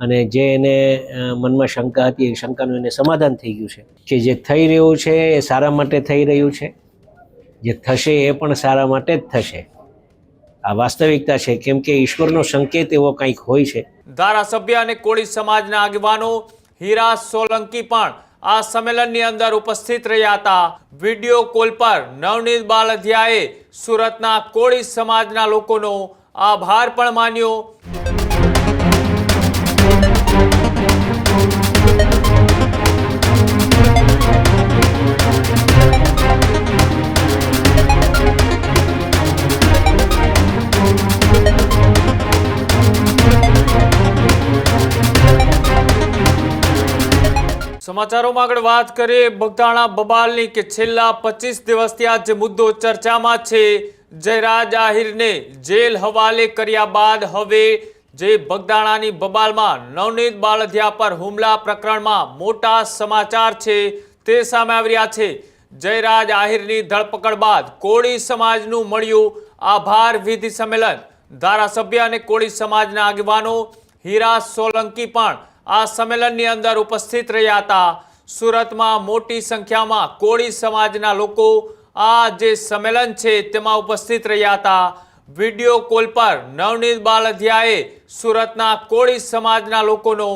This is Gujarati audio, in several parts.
અને જે એને મનમાં શંકા હતી, એ શંકાનું એને સમાધાન થઈ ગયું છે. કે જે થઈ રહ્યું છે એ સારા માટે થઈ રહ્યું છે, જે થશે એ પણ સારા માટે જ થશે. આ વાસ્તવિકતા છે, કેમ કે ઈશ્વરનો સંકેત એવો કંઈક હોય છે. ધારાસભ્ય અને કોળી સમાજના આગેવાનો હીરા સોલંકી પણ આ સંમેલનની અંદર ઉપસ્થિત રહ્યા હતા. વીડિયો કોલ પર નવનીત બાલધિયાએ સુરતના કોળી સમાજના લોકોનો આભાર પણ માન્યો. સમાચારોમાં આગળ વાત કરીએ. બગદાણા બબાલની કે છેલ્લા પચીસ દિવસથી આ જે મુદ્દો ચર્ચામાં છે, જયરાજ આહિરને જેલ હવાલે કર્યા બાદ હવે જે બગદાણાની બબાલમાં નવનીત બાળધિયા પર હુમલા પ્રકરણમાં મોટા સમાચાર છે, તે સામે આવી રહ્યા છે. જયરાજ આહિરની ધરપકડ બાદ કોળી સમાજનું મળ્યું આભાર વિધિ સંમેલન. ધારાસભ્ય અને કોળી સમાજના આગેવાનો હીરા સોલંકી પણ આ સંમેલનની અંદર ઉપસ્થિત રહ્યા હતા. સુરતમાં મોટી સંખ્યામાં કોળી સમાજના લોકો આ જે સંમેલન છે તેમાં ઉપસ્થિત રહ્યા હતા. વીડિયો કોલ પર નવનીત બાલધિયાએ સુરતના કોળી સમાજના લોકોનો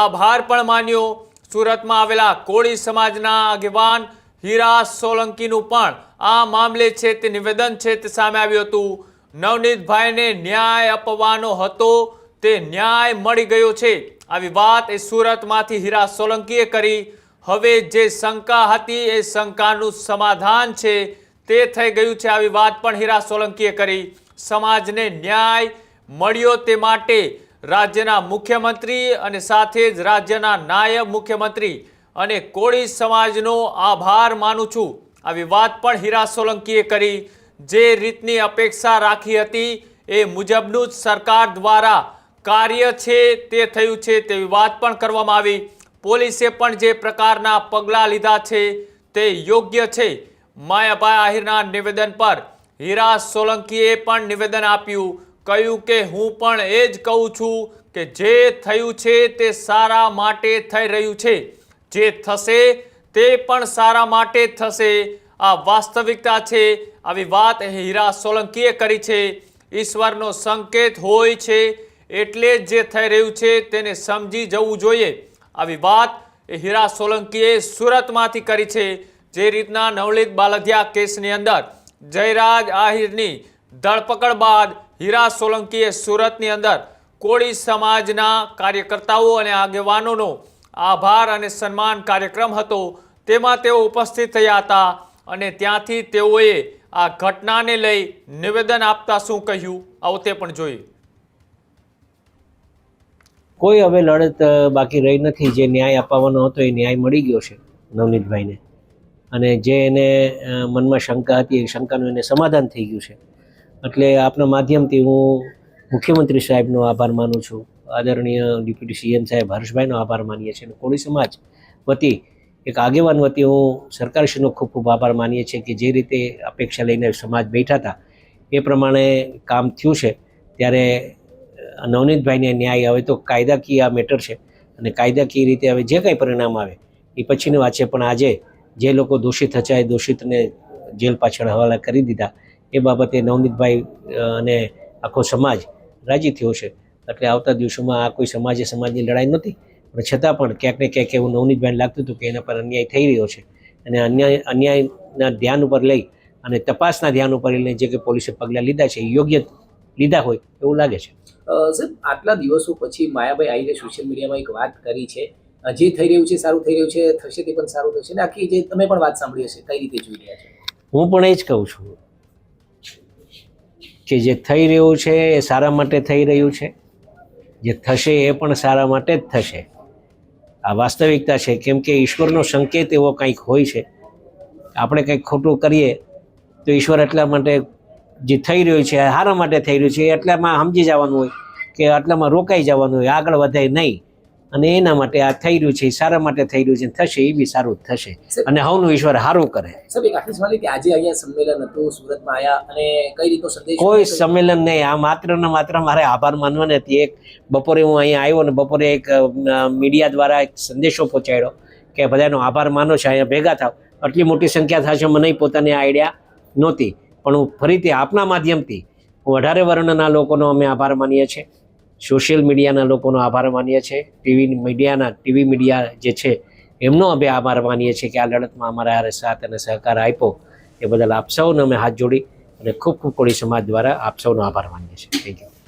આભાર પણ માન્યો. સુરતમાં આવેલા કોળી સમાજના આગેવાન હીરા સોલંકીનું પણ આ મામલે છે તે નિવેદન છે તે સામે આવ્યું હતું. નવનીતભાઈને ન્યાય અપવાનો હતો તે ન્યાય મળી ગયો છે. આવી વાત એ સુરતમાંથી હીરા સોલંકીએ કરી. હવે જે શંકા હતી એ શંકાનું સમાધાન છે તે થઈ ગયું છે. આવી વાત પણ હીરા સોલંકીએ કરી. સમાજને ન્યાય મળ્યો તે માટે રાજ્યના મુખ્યમંત્રી અને સાથે જ રાજ્યના નાયબ મુખ્યમંત્રી અને કોળી સમાજનો આભાર માનું છું. આવી વાત પણ હીરા સોલંકીએ કરી. જે રીતની અપેક્ષા રાખી હતી એ મુજબનું જ સરકાર દ્વારા કાર્ય છે તે થયું છે તેવી વાત પણ કરવામાં આવી. પોલીસે પણ જે પ્રકારના પગલાં લીધા છે તે યોગ્ય છે. માયાભાઈ આહિરના નિવેદન પર હીરા સોલંકીએ પણ નિવેદન આપ્યું. કહ્યું કે હું પણ એ જ કહું છું કે જે થયું છે તે સારા માટે થઈ રહ્યું છે. જે થશે તે પણ સારા માટે થશે. આ વાસ્તવિકતા છે. આવી વાત હીરા સોલંકીએ કરી છે. ઈશ્વરનો સંકેત હોય છે એટલે જે થઈ રહ્યું છે તેને સમજી જવું જોઈએ. આવી વાત એ હીરા સોલંકીએ સુરતમાંથી કરી છે, જે રીતના નવલીત બાલધિયા કેસની અંદર જયરાજ આહિરની ધરપકડ બાદ હીરા સોલંકીએ સુરતની અંદર કોળી સમાજના કાર્યકર્તાઓ અને આગેવાનોનો આભાર અને સન્માન કાર્યક્રમ હતો. તેમાં તેઓ ઉપસ્થિત થયા હતા અને ત્યાંથી તેઓએ આ ઘટનાને લઈ નિવેદન આપતા શું કહ્યું? આવો તે પણ જોઈએ. કોઈ હવે લડત બાકી રહી નથી, જે ન્યાય અપાવવાનો હતો એ ન્યાય મળી ગયો છે નવનીતભાઈને. અને જે એને મનમાં શંકા હતી, એ શંકાનું એને સમાધાન થઈ ગયું છે. એટલે આપના માધ્યમથી હું મુખ્યમંત્રી સાહેબનો આભાર માનું છું. આદરણીય ડેપ્યુટી સીએમ સાહેબ હર્ષભાઈનો આભાર માનીએ છીએ અને કોળી સમાજ વતી એક આગેવાન વતી હું સરકારશ્રીનો ખૂબ ખૂબ આભાર માનીએ છીએ કે જે રીતે અપેક્ષા લઈને સમાજ બેઠા હતા. એ પ્રમાણે કામ થયું છે. ત્યારે નવનીતભાઈને ન્યાય હવે તો કાયદાકીય આ મેટર છે. અને કાયદાકીય રીતે હવે જે કંઈ પરિણામ આવે, એ પછીની વાત છે, પણ આજે જે લોકો દોષિત હચાય, દોષિતને જેલ પાછળ હવાલા કરી દીધા, એ બાબતે નવનીતભાઈ અને આખો સમાજ રાજી થયો છે. એટલે આવતા દિવસોમાં આ કોઈ સમાજે સમાજની લડાઈ નહોતી. પણ છતાં પણ ક્યાંક ને ક્યાંક એવું નવનીતભાઈને લાગતું હતું કે એના પર અન્યાય થઈ રહ્યો છે. અને અન્યાય, અન્યાયના ધ્યાન ઉપર લઈ અને તપાસના ધ્યાન ઉપર લઈને જે કે પોલીસે પગલાં લીધા છે યોગ્ય લીધા હોય એવું લાગે છે. સર સાહેબ આટલા દિવસો પછી માયાભાઈ આવીને સોશિયલ મીડિયામાં એક વાત કરી છે. જે થઈ રહ્યું છે સારું થઈ રહ્યું છે થશે તે પણ સારું થશે ને આખી જે તમે પણ વાત સાંભળી હશે કઈ રીતે જોઈ રહ્યા છો? હું પણ એ જ કહું છું કે જે થઈ રહ્યું છે એ સારા માટે થઈ રહ્યું છે. જે થશે એ પણ સારા માટે જ થશે. આ વાસ્તવિકતા છે કેમ કે ઈશ્વરનો સંકેત એવો કંઈક હોય છે. આપણે કંઈક ખોટું કરીએ તો ઈશ્વર એટલા માટે જે થઈ રહ્યું છે હારા માટે થઈ રહ્યું છે એટલામાં સમજી જવાનું હોય કે આટલામાં રોકાઈ જવાનું હોય આગળ વધાય નહીં. અને એના માટે આ થઈ રહ્યું છે સારા માટે થઈ રહ્યું છે થશે એ બી સારું થશે. અને હવનું ઈશ્વર સારું કરે. સાહેબ એક આખી સવાલ કે આજે અહીંયા સંમેલન હતું સુરતમાં આયા અને કઈ રીતનો સંદેશ કોઈ સંમેલન નહીં આ માત્ર ને માત્ર મારે આભાર માનવા હતી એક બપોરે હું અહીંયા આવ્યો ને બપોરે એક મીડિયા દ્વારા એક સંદેશો પહોંચાડ્યો કે બધાનો આભાર માનો છે અહીંયા ભેગા થાવ. આટલી મોટી સંખ્યા થશે મને પોતાની આઈડિયા નહોતી. પણ હું ફરીથી આપના માધ્યમથી હું અઢારે વર્ણના લોકોનો અમે આભાર માનીએ છીએ. સોશિયલ મીડિયાના લોકોનો આભાર માનીએ છીએ. ટીવી મીડિયાના, ટીવી મીડિયા જે છે, એમનો અમે આભાર માનીએ છીએ કે આ લડતમાં અમારા હારે સાથ અને સહકાર આપ્યો. એ બદલ આપ સૌને અમે હાથ જોડી અને ખૂબ ખૂબ કોળી સમાજ દ્વારા આપ સૌનો આભાર માનીએ છીએ. Thank you